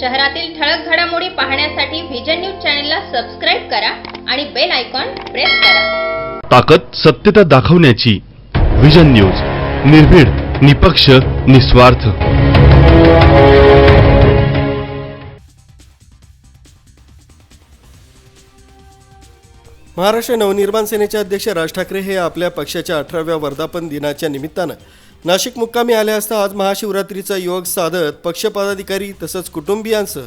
शहरातील ठळक घडामोडी पाहण्यासाठी व्हिजन न्यूज चॅनलला सबस्क्राईब करा आणि बेल आयकॉन प्रेस करा. ताकद सत्यता दाखवण्याची विजन न्यूज निर्भीड निपक्ष निस्वार्थ. महाराष्ट्र नवनिर्माण सेनेचे अध्यक्ष राज ठाकरे हे आपल्या पक्षाच्या अठराव्या वर्धापन दिनाच्या निमित्तानं नाशिक मुक्कामी आले असता आज महाशिवरात्रीचा योग साधत पक्ष पदाधिकारी तसंच कुटुंबियांसह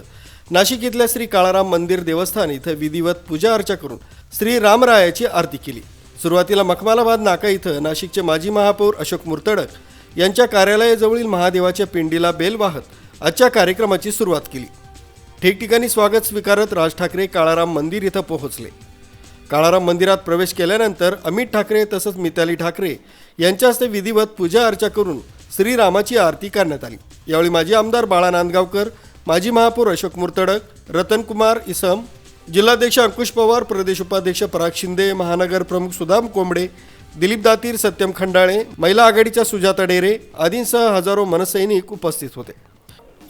नाशिक इथल्या श्री काळाराम मंदिर देवस्थान इथं विधिवत पूजा अर्चा करून श्री रामरायाची आरती केली. सुरुवातीला मखमालाबाद नाका इथं नाशिकचे माजी महापौर अशोक मुर्तडक यांच्या कार्यालयाजवळील महादेवाच्या पिंडीला बेल वाहत आजच्या कार्यक्रमाची सुरुवात केली. ठिकठिकाणी स्वागत स्वीकारत राज ठाकरे काळाराम मंदिर इथं पोहोचले. काळाराम मंदिरात प्रवेश केल्यानंतर अमित ठाकरे तसंच मिताली ठाकरे यांच्या हस्ते विधिवत पूजा अर्चा करून श्रीरामाची आरती करण्यात आली. यावेळी माजी आमदार बाळा नांदगावकर माजी महापौर अशोक मुर्तडक रतनकुमार इसम जिल्हाध्यक्ष अंकुश पवार प्रदेश उपाध्यक्ष पराग शिंदे महानगर प्रमुख सुदाम कोंबडे दिलीप दातीर सत्यम खंडाळे महिला आघाडीच्या सुजाता डेरे आदींसह हजारो मनसैनिक उपस्थित होते.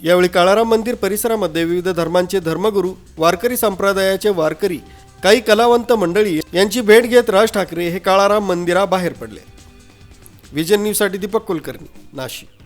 यावेळी काळाराम मंदिर परिसरामध्ये विविध धर्मांचे धर्मगुरू वारकरी संप्रदायाचे वारकरी काही कलावंत मंडळी यांची भेट घेत राज ठाकरे हे काळाराम मंदिराबाहेर पडले. विजन न्यूजसाठी दीपक कुलकर्णी नाशिक.